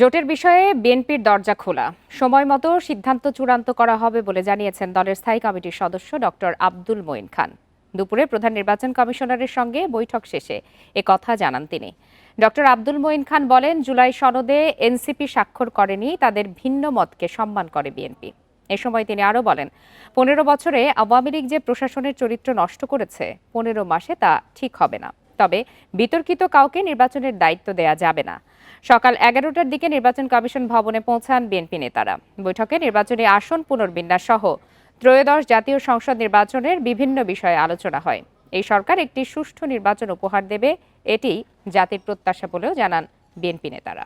জোটের বিষয়ে বিএনপির দরজা খোলা। সময় মতো সিদ্ধান্ত চূড়ান্ত করা হবে বলে জানিয়েছেন দলের স্থায়ী কমিটির সদস্য ডক্টর আব্দুল মঈন খান। দুপুরে প্রধান নির্বাচন কমিশনারের সঙ্গে বৈঠক শেষে এ কথা জানান তিনি। ডক্টর আব্দুল মঈন খান বলেন, জুলাই সনদে এনসিপি স্বাক্ষর করেনি, তাদের ভিন্ন মতকে সম্মান করে বিএনপি। এ সময় তিনি আরও বলেন, পনেরো বছরে আওয়ামী লীগ যে প্রশাসনের চরিত্র নষ্ট করেছে, পনেরো মাসে তা ঠিক হবে না। তবে বিতর্কিত কাউকে নির্বাচনের দায়িত্ব দেয়া যাবে না। সকাল এগারোটার দিকে নির্বাচন কমিশন ভবনে পৌঁছান বিএনপি নেতারা। বৈঠকে নির্বাচনী আসন পুনর্বিন্যাস সহ ত্রয়োদশ জাতীয় সংসদ নির্বাচনের বিভিন্ন বিষয়ে আলোচনা হয়। এই সরকার একটি সুষ্ঠু নির্বাচন উপহার দেবে এটি জাতির প্রত্যাশা বলেও জানান বিএনপি নেতারা।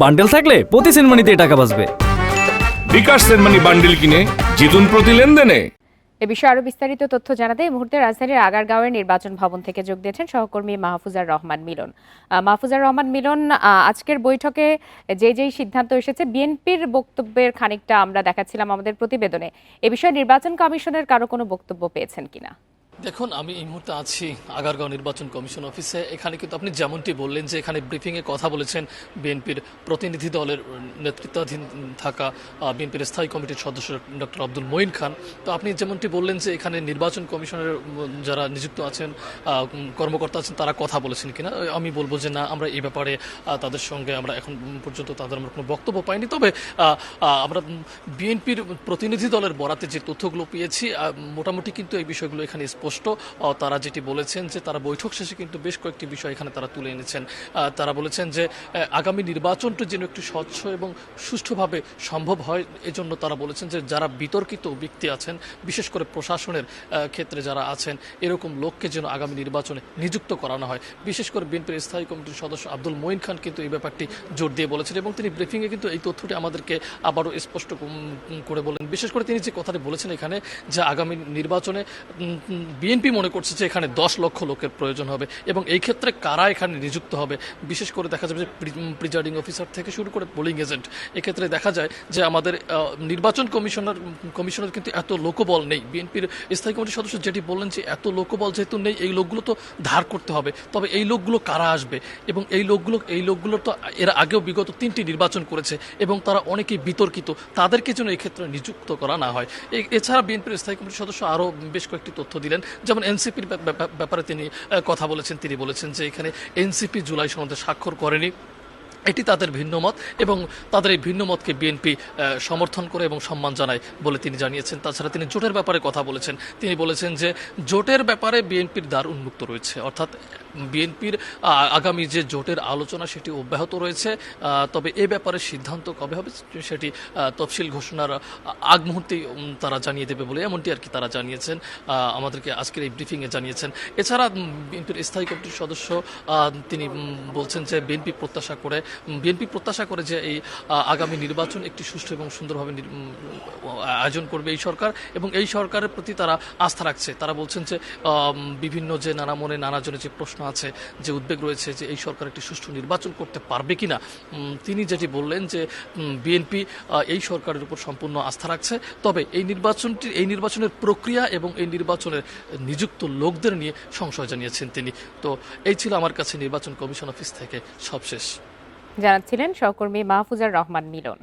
বান্ডেল থাকলে প্রতি সেনমানিতে টাকা বাঁচবে। বিকাশ সেনমানি বান্ডিল কিনে জিতুন প্রতি লেনদেনে। এ বিষয়ে আরও বিস্তারিত তথ্য জানাতে এই মুহূর্তে রাজধানীর আগারগাঁওয়ের নির্বাচন ভবন থেকে যোগ দিয়েছেন সহকর্মী মাহফুজার রহমান মিলন। মাহফুজার রহমান মিলন আজকের বৈঠকে যে যেই সিদ্ধান্ত এসেছে, বিএনপির বক্তব্যের খানিকটা আমরা দেখাচ্ছিলাম আমাদের প্রতিবেদনে। এ বিষয়ে নির্বাচন কমিশনের কারও কোনো বক্তব্য পেয়েছেন কিনা? দেখুন, আমি এই মুহূর্তে আছি আগারগাঁও নির্বাচন কমিশন অফিসে। এখানে কিন্তু আপনি যেমনটি বললেন যে এখানে ব্রিফিংয়ে কথা বলেছেন বিএনপির প্রতিনিধি দলের নেতৃত্বাধীন থাকা বিএনপির স্থায়ী কমিটির সদস্য ডক্টর আব্দুল মঈন খান। তো আপনি যেমনটি বললেন যে এখানে নির্বাচন কমিশনের যারা নিযুক্ত আছেন কর্মকর্তা আছেন, তারা কথা বলেছেন কিনা? আমি বলব যে না, আমরা এই ব্যাপারে তাদের সঙ্গে আমরা এখন পর্যন্ত তাদের আমরা কোনো বক্তব্য পাইনি। তবে আমরা বিএনপির প্রতিনিধি দলের বরাতে যে তথ্যগুলো পেয়েছি মোটামুটি কিন্তু এই বিষয়গুলো এখানে স্পষ্ট আহ, তারা যেটি বলেছেন যে তারা বৈঠক শেষে কিন্তু বেশ কয়েকটি বিষয় এখানে তারা তুলে এনেছেন। তারা বলেছেন যে আগামী নির্বাচনটা যেন একটু স্বচ্ছ এবং সুষ্ঠুভাবে সম্ভব হয় এজন্য তারা বলেছেন যে যারা বিতর্কিত ব্যক্তি আছেন বিশেষ করে প্রশাসনের ক্ষেত্রে যারা আছেন এরকম লোককে যেন আগামী নির্বাচনে নিযুক্ত করানো হয়। বিশেষ করে বিএনপির স্থায়ী কমিটির সদস্য আব্দুল মঈন খান কিন্তু এই ব্যাপারটি জোর দিয়ে বলেছেন এবং তিনি ব্রিফিংয়ে কিন্তু এই তথ্যটি আমাদেরকে আবারও স্পষ্ট করে বলেন। বিশেষ করে তিনি যে কথাটি বলেছেন এখানে যে আগামী নির্বাচনে বিএনপি মনে করছে যে এখানে দশ লক্ষ লোকের প্রয়োজন হবে এবং এই ক্ষেত্রে কারা এখানে নিযুক্ত হবে? বিশেষ করে দেখা যাবে যে প্রিজাইডিং অফিসার থেকে শুরু করে পোলিং এজেন্ট এক্ষেত্রে দেখা যায় যে আমাদের নির্বাচন কমিশনার, কমিশনের কিন্তু এত লোকবল নেই। বিএনপির স্থায়ী কমিটির সদস্য যেটি বললেন যে এত লোকবল যেহেতু নেই, এই লোকগুলো তো ধার করতে হবে। তবে এই লোকগুলো কারা আসবে? এবং এই লোকগুলো এই লোকগুলো তো এর আগেও বিগত তিনটি নির্বাচন করেছে এবং তারা অনেকেই বিতর্কিত। তাদেরকে যেন এই ক্ষেত্রে নিযুক্ত করা না হয়। এছাড়া বিএনপির স্থায়ী কমিটির সদস্য আরও বেশ কয়েকটি তথ্য দিলেন। যেমন এনসিপির ব্যাপারে তিনি কথা বলেছেন, তিনি বলেছেন যে এখানে এনসিপি জুলাই সনদে স্বাক্ষর করেনি। এটি তাদের ভিন্ন মত এবং তাদের এই ভিন্ন মতকে বিএনপি সমর্থন করে এবং সম্মান জানায় বলে তিনি জানিয়েছেন। তাছাড়া তিনি জোটের ব্যাপারে কথা বলেছেন। তিনি বলেছেন যে, জোটের ব্যাপারে বিএনপির দ্বার উন্মুক্ত রয়েছে। অর্থাৎ, বিএনপির আগামী যে জোটের আলোচনা সেটি অব্যাহত রয়েছে। তবে এ ব্যাপারে সিদ্ধান্ত কবে হবে সেটি তফসিল ঘোষণার আগ মুহূর্তেই তারা জানিয়ে দেবে বলে এমনটি আর কি তারা জানিয়েছেন। আমাদেরকে আজকের এই ব্রিফিংয়ে জানিয়েছেন। এছাড়া বিএনপির স্থায়ী কমিটির সদস্য তিনি বলছেন যে, বিএনপি প্রত্যাশা করে বিএনপি প্রত্যাশা করে যে এই আগামী নির্বাচন একটি সুষ্ঠু এবং সুন্দরভাবে আয়োজন করবে এই সরকার এবং এই সরকারের প্রতি তারা আস্থা রাখছে। তারা বলছেন যে বিভিন্ন যে নানা মনে নানা জনের যে প্রশ্ন আছে যে উদ্বেগ রয়েছে যে এই সরকার একটি সুষ্ঠু নির্বাচন করতে পারবে কিনা উম, তিনি যেটি বললেন যে বিএনপি এই সরকারের উপর সম্পূর্ণ আস্থা রাখছে। তবে এই নির্বাচনটি এই নির্বাচনের প্রক্রিয়া এবং এই নির্বাচনের নিযুক্ত লোকদের নিয়ে সংশয় জানিয়েছেন তিনি। তো এই ছিল আমার কাছে নির্বাচন কমিশন অফিস থেকে সবশেষ। জানাচ্ছিলেন সহকর্মী মাহফুজার রহমান মিলন।